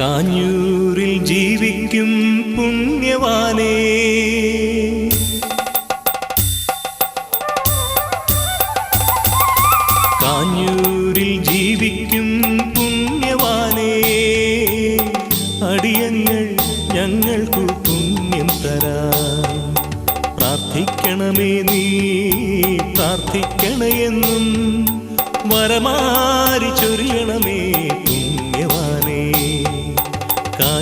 കാഞ്ഞൂരിൽ ജീവിക്കും പുണ്യവാനേ. കാഞ്ഞൂരിൽ ജീവിക്കും പുണ്യവാനേ. അടിയങ്ങൾ ഞങ്ങൾക്കു പുണ്യം തരാ. പ്രാർത്ഥിക്കണമേ നീ പ്രാർത്ഥിക്കണയെന്നും വരമാരി ചൊരിയണമേ.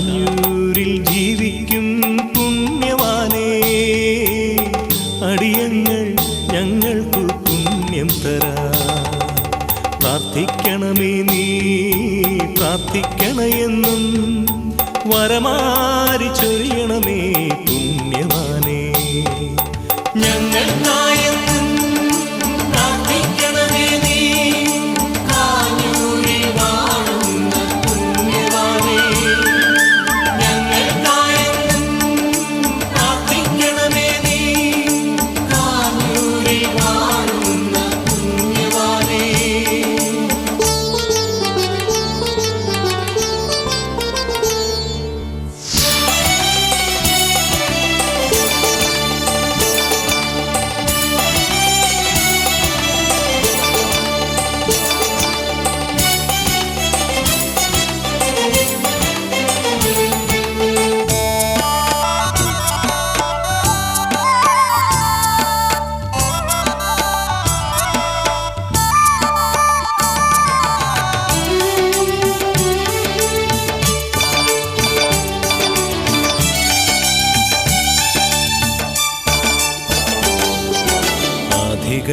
കാഞ്ഞൂരിൽ ജീവിക്കും പുണ്യവാനേ. അടിയങ്ങൾ ഞങ്ങൾക്ക് പുണ്യം തരാ. പ്രാർത്ഥിക്കണമേ നീ പ്രാർത്ഥിക്കണയെന്നും വരമാരി ചൊരിയണമേ പുണ്യവാനേ. ഞങ്ങൾ പ്രാർത്ഥിക്കണമേ കാഞ്ഞൂരിൽ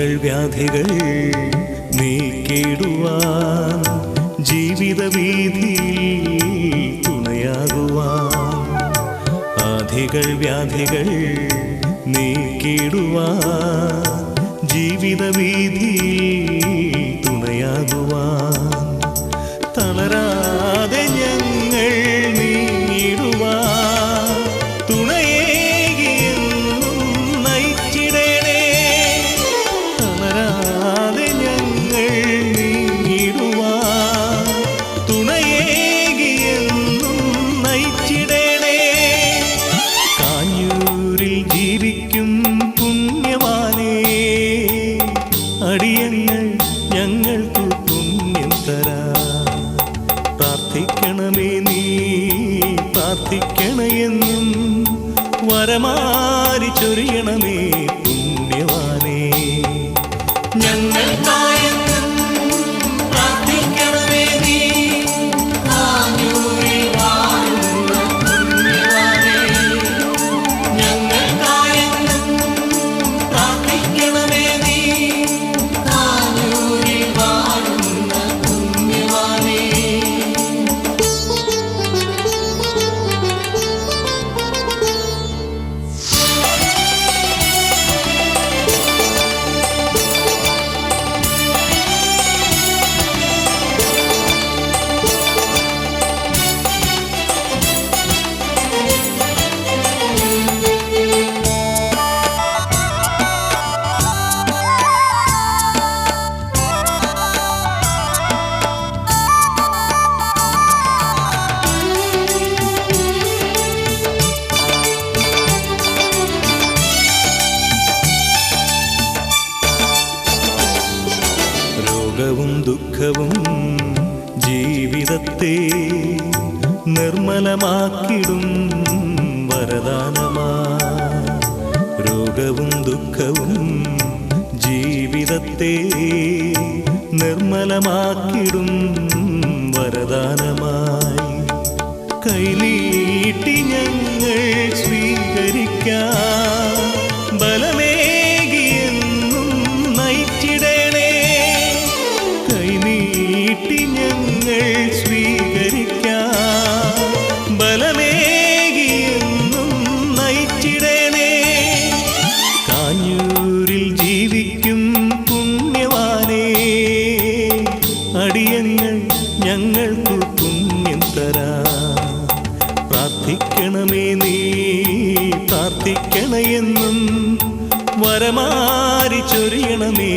ആധികൾ വ്യാധികൾ നീക്കിടുവാൻ ജീവിത വീതിയിൽ തുണയാകുവാൻ ആധികൾ വ്യാധികൾ നീക്കിടുവാൻ ജീവിത പ്രാർത്ഥിക്കണമേ നീ പ്രാർത്ഥിക്കണയെന്നും വരമാരി ചൊരിയണമേ പുണ്യവാനേ. രോഗവും ദുഃഖവും ജീവിതത്തെ നിർമ്മലമാക്കിടും വരദാനമാ. രോഗവും ദുഃഖവും ജീവിതത്തെ നിർമ്മലമാക്കിടും വരദാനമായി. കൈനീട്ടി ഞങ്ങൾ സ്വീകരിക്കാം ഞങ്ങൾക്കു പുണ്യം തരാ. പ്രാർത്ഥിക്കണമേ നീ പ്രാർത്ഥിക്കണയെന്നും വരമാരി ചൊരിയണമേ.